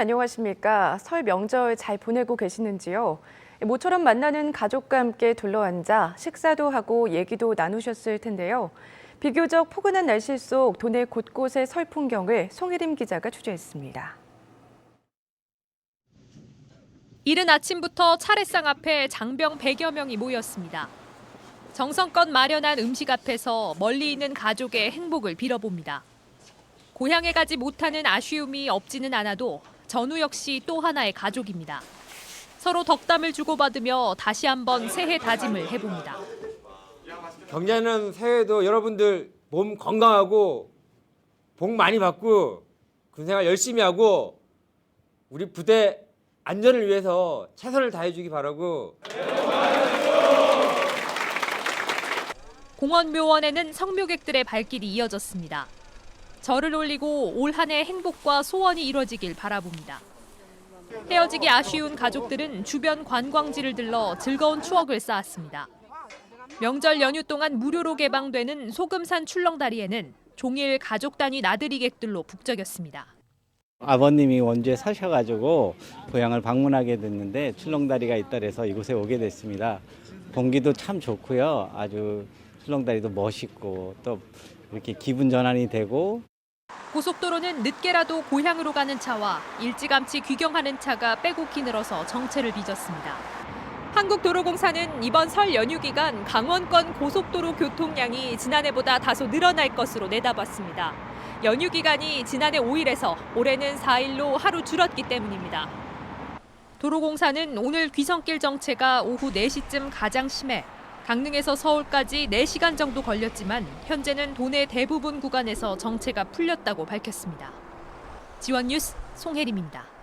안녕하십니까? 설 명절 잘 보내고 계시는지요? 모처럼 만나는 가족과 함께 둘러앉아 식사도 하고 얘기도 나누셨을 텐데요. 비교적 포근한 날씨 속 도내 곳곳의 설 풍경을 송혜림 기자가 취재했습니다. 이른 아침부터 차례상 앞에 장병 100여 명이 모였습니다. 정성껏 마련한 음식 앞에서 멀리 있는 가족의 행복을 빌어봅니다. 고향에 가지 못하는 아쉬움이 없지는 않아도 전우 역시 또 하나의 가족입니다. 서로 덕담을 주고받으며 다시 한번 새해 다짐을 해봅니다. 경자는 새해에도 여러분들 몸 건강하고 복 많이 받고 군생활 열심히 하고 우리 부대 안전을 위해서 최선을 다해주기 바라고 공원 묘원에는 성묘객들의 발길이 이어졌습니다. 절을 올리고 올 한 해 행복과 소원이 이뤄지길 바라봅니다. 헤어지기 아쉬운 가족들은 주변 관광지를 들러 즐거운 추억을 쌓았습니다. 명절 연휴 동안 무료로 개방되는 소금산 출렁다리에는 종일 가족 단위 나들이 객들로 북적였습니다. 아버님이 원주에 사셔가지고 고향을 방문하게 됐는데 출렁다리가 있다 그래서 이곳에 오게 됐습니다. 공기도 참 좋고요. 아주 출렁다리도 멋있고 또 이렇게 기분 전환이 되고 고속도로는 늦게라도 고향으로 가는 차와 일찌감치 귀경하는 차가 빼곡히 늘어서 정체를 빚었습니다. 한국도로공사는 이번 설 연휴 기간 강원권 고속도로 교통량이 지난해보다 다소 늘어날 것으로 내다봤습니다. 연휴 기간이 지난해 5일에서 올해는 4일로 하루 줄었기 때문입니다. 도로공사는 오늘 귀성길 정체가 오후 4시쯤 가장 심해 강릉에서 서울까지 4시간 정도 걸렸지만 현재는 도내 대부분 구간에서 정체가 풀렸다고 밝혔습니다. 지원 뉴스 송혜림입니다.